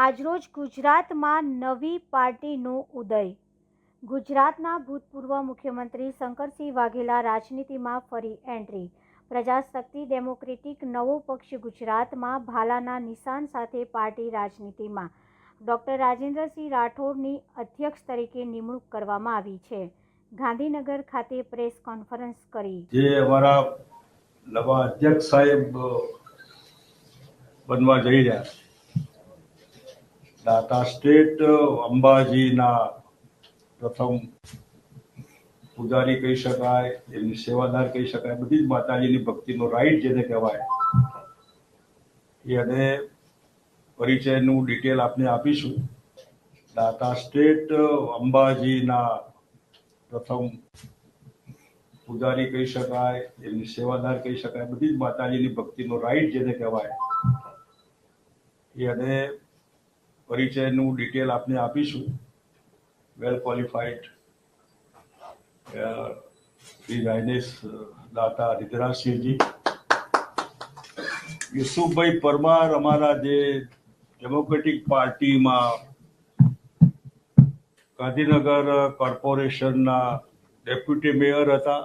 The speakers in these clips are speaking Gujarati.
આજરોજ ગુજરાતમાં નવી પાર્ટીનો ઉદય. ગુજરાતના ભૂતપૂર્વ મુખ્યમંત્રી શંકરસિંહ વાઘેલા રાજનીતિમાં ફરી એન્ટ્રી. પ્રજાશક્તિ ડેમોક્રેટિક નવો પક્ષ ગુજરાતમાં ભાલાના નિશાન સાથે પાર્ટી રાજનીતિમાં. ડોક્ટર રાજેન્દ્રસિંહ રાઠોડની અધ્યક્ષ તરીકે નિમણૂક કરવામાં આવી છે. ગાંધીનગર ખાતે પ્રેસ કોન્ફરન્સ કરી. જે અમારા નવા અધ્યક્ષ સાહેબ બનવા જઈ રહ્યા દાતા સ્ટેટ અંબાજીના પ્રથમ પૂજારી કહી શકાય એમની સેવાદાર કહી શકાય બધી જ માતાજીની ભક્તિનો રાઈટ જેને કહેવાય એ અને પરિચયનું ડિટેલ આપને આપીશું દાતા સ્ટેટ અંબાજીના પ્રથમ પૂજારી કહી શકાય એમની સેવાદાર કહી શકાય બધી જ માતાજીની ભક્તિનો રાઈટ જેને કહેવાય એ અને પરિચયનું ડિટેલ આપને આપીશું. વેલ ક્વોલિફાઈડ શ્રી રાયનેશ દાતા રિદ્રાસિંહજી યુસુફભાઈ પરમાર અમારા જે ડેમોક્રેટિક પાર્ટીમાં ગાંધીનગર કોર્પોરેશનના ડેપ્યુટી મેયર હતા.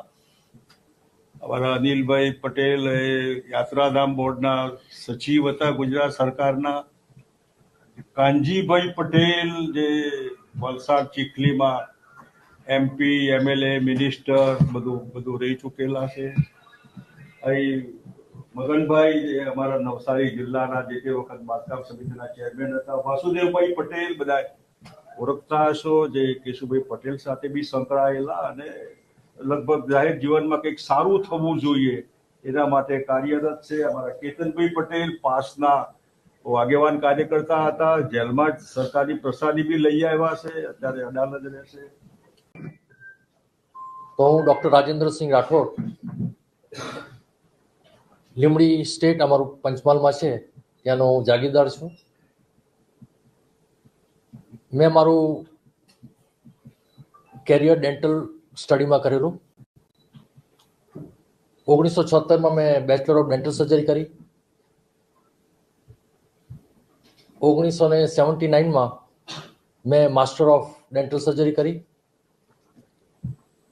અમારા અનિલભાઈ પટેલ એ યાત્રાધામ બોર્ડના સચિવ હતા ગુજરાત સરકારના. કાનજીભાઈ પટેલ જે વલસાડ ચીખલીમાં એમપી એમએલએ મિનિસ્ટર બધું બધું રહી ચૂકેલા છે. અહીં મગનભાઈ જે અમારા નવસારી જિલ્લાના જે તે વખત બાંધકામ સમિતિના ચેરમેન હતા, વાસુદેવભાઈ પટેલ બધા ઓળખતા હશો, જે કેશુભાઈ પટેલ સાથે બી સંકળાયેલા અને લગભગ જાહેર જીવનમાં કંઈક સારું થવું જોઈએ એના માટે કાર્યરત છે. અમારા કેતનભાઈ પટેલ પાસના આગેવાન કાર્યકર્તા હતા. જેલમાં જ સરકારી પ્રસાદી બી લઈ આવ્યા છે. અત્યારે અદાલત રહેશે. તો હું ડૉક્ટર રાજેન્દ્રસિંહ રાઠોડ લીમડી સ્ટેટ અમારું પંચમહાલમાં છે. ત્યાંનો હું જાગીરદાર છું. મેં મારું કેરિયર ડેન્ટલ સ્ટડીમાં કરેલું. ઓગણીસો છોતેરમાં મેં બેચલર ઓફ ડેન્ટલ સર્જરી કરી. ઓગણીસો ને સેવન્ટી નાઇનમાં મેં માસ્ટર ઓફ ડેન્ટલ સર્જરી કરી.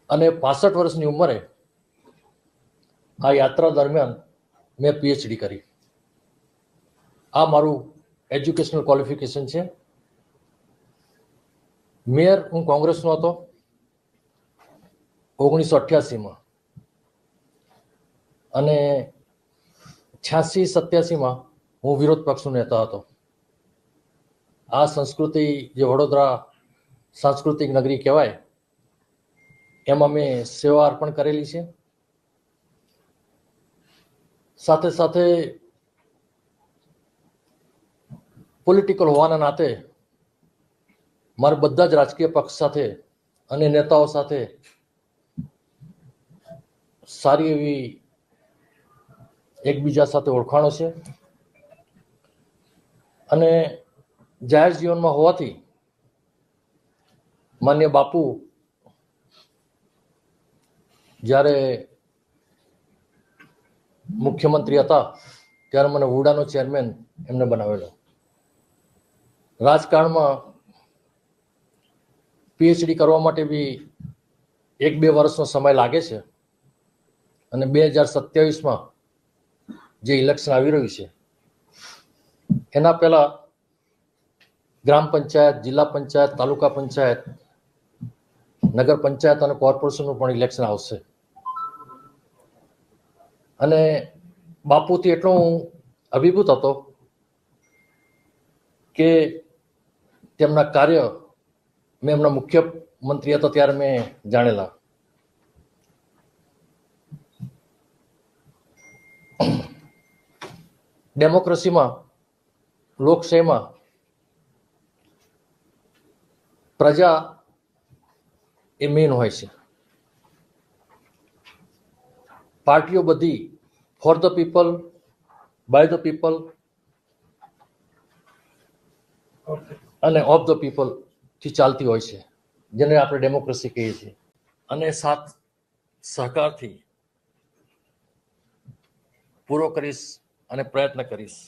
અને પાસઠ વર્ષની ઉંમરે આ યાત્રા દરમિયાન મેં પીએચડી કરી. આ મારું એજ્યુકેશનલ ક્વોલિફિકેશન છે. મેયર હું કોંગ્રેસનો હતો. ઓગણીસો અઠ્યાસીમાં અને છ્યાસી સત્યાસીમાં હું વિરોધ પક્ષનો નેતા હતો. આ સંસ્કૃતિ જે વડોદરા સાંસ્કૃતિક નગરી કહેવાય, એમાં મેં સેવા અર્પણ કરેલી છે. સાથે સાથે પોલિટિકલ હોવાના નાતે મારે બધા જ રાજકીય પક્ષ સાથે અને નેતાઓ સાથે સારી એવી એકબીજા સાથે ઓળખાણો છે. અને જાહેર જીવનમાં હોવાથી માન્ય બાપુ જ્યારે મુખ્યમંત્રી હતા, ત્યારે મને વુડાનો ચેરમેન એમને બનાવેલો. રાજકારણમાં પીએચડી કરવા માટે બી એક બે વર્ષનો સમય લાગે છે અને બે હજાર સત્યાવીસમાં જે ઇલેક્શન આવી રહ્યું છે, એના પહેલા ગ્રામ પંચાયત, જિલ્લા પંચાયત, તાલુકા પંચાયત, નગર પંચાયત અને કોર્પોરેશનનું પણ ઇલેક્શન આવશે. અને બાપુથી એટલો હું અભિભૂત હતો કે તેમના કાર્ય મેં એમના મુખ્ય મંત્રી હતા ત્યારે મેં જાણેલા. ડેમોક્રેસીમાં લોકશાહીમાં પ્રજા એ મેન હોય છે. પાર્ટીઓ બધી for the people by the people અને ઓફ ધ પીપલથી ચાલતી હોય છે, જેને આપણે ડેમોક્રેસી કહીએ છીએ. અને સાથ સહકારથી પૂરો કરીશ અને પ્રયત્ન કરીશ.